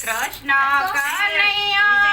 કૃષ્ણ કનૈયો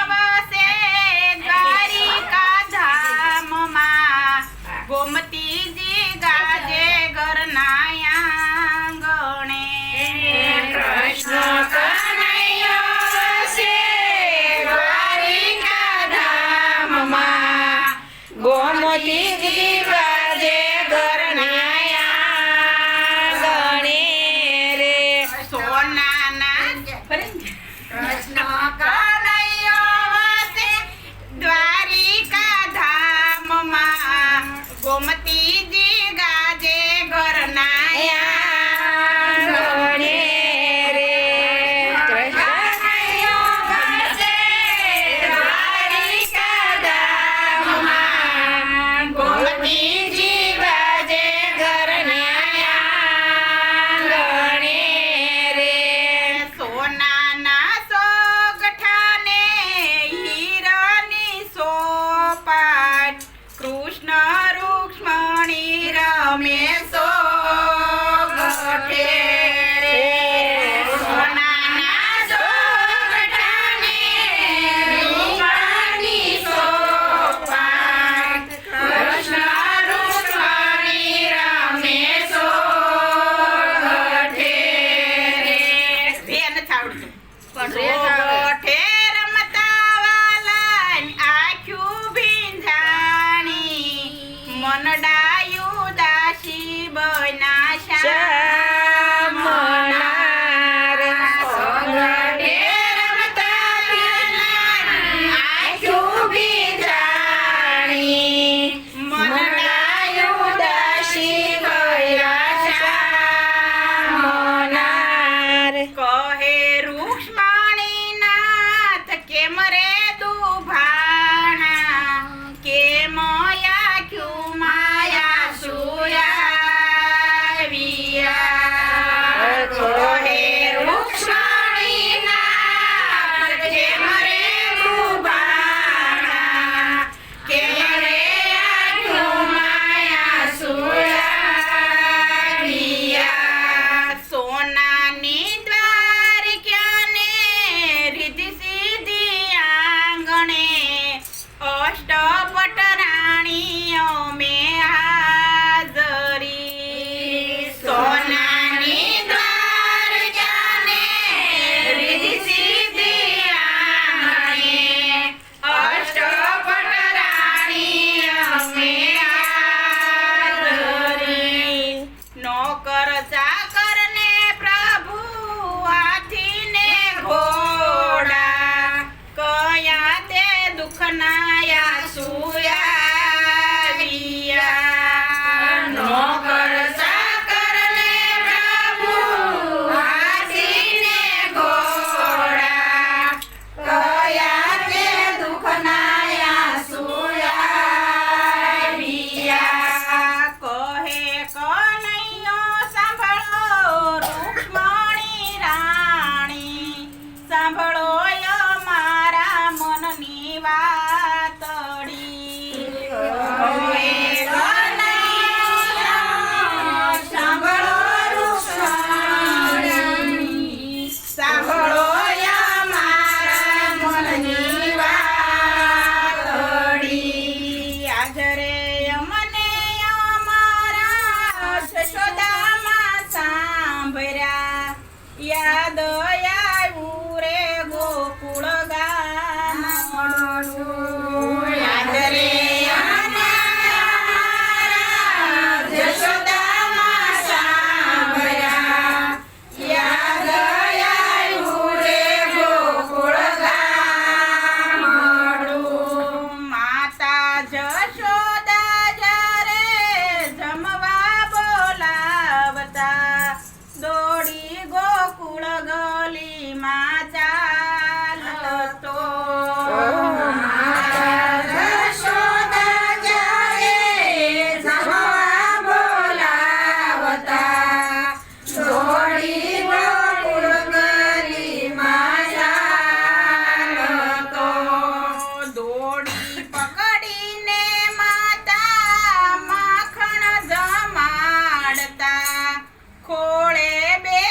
ખોળે બે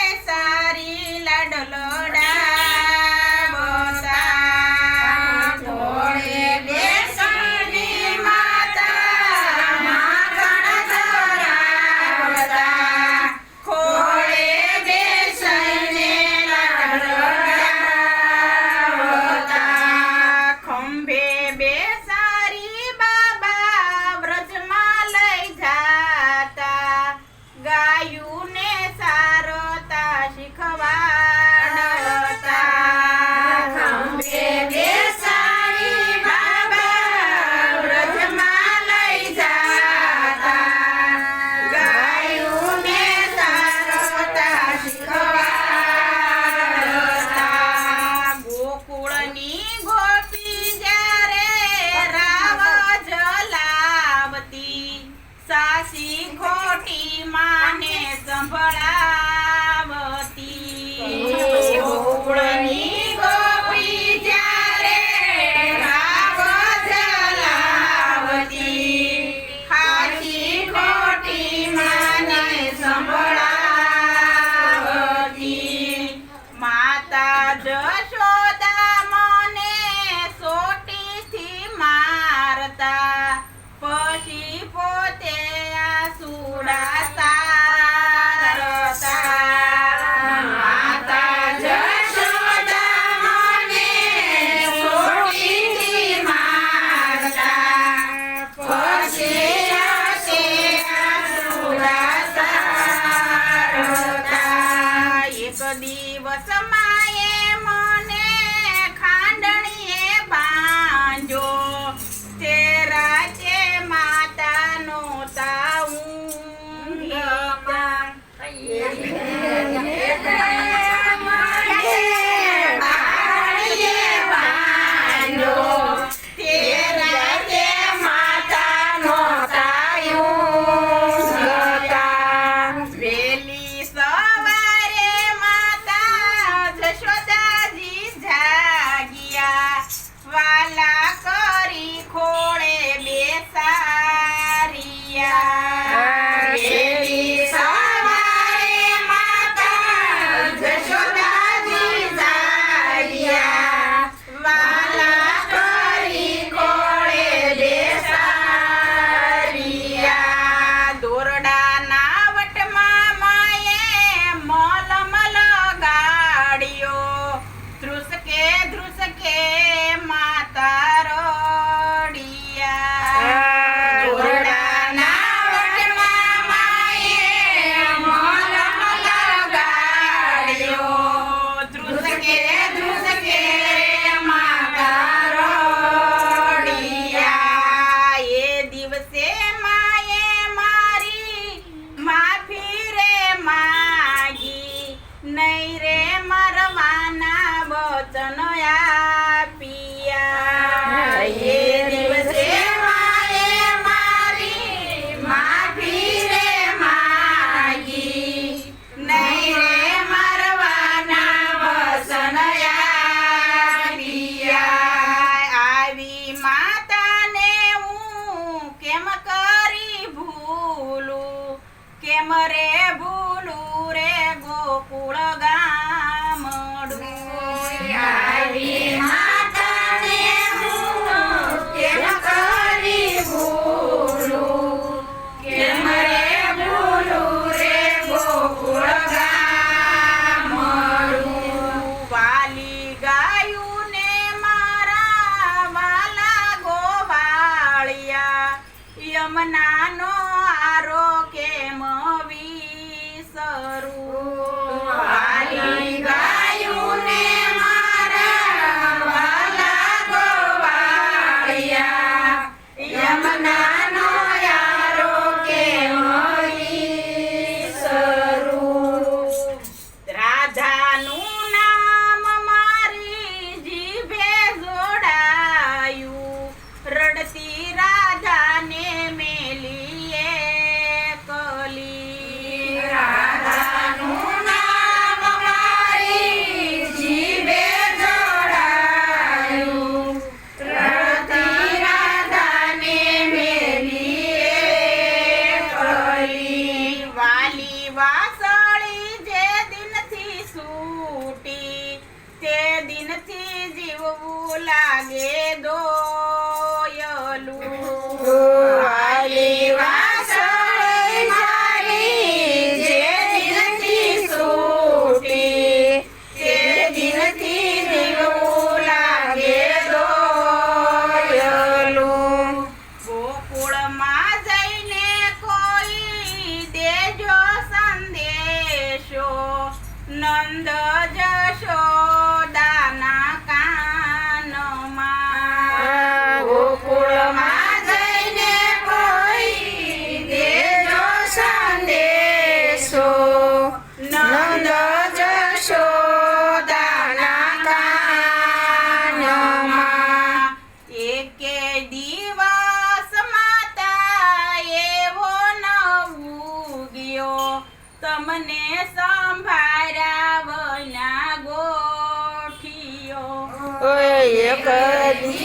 aro લાગે દોયલું. વાલી વાસળ મારી જે તે દિનથી દીવું લાગે દોયલું. ગોકુળમાં જઈને કોઈ દેજો સંદેશો. નંદ good.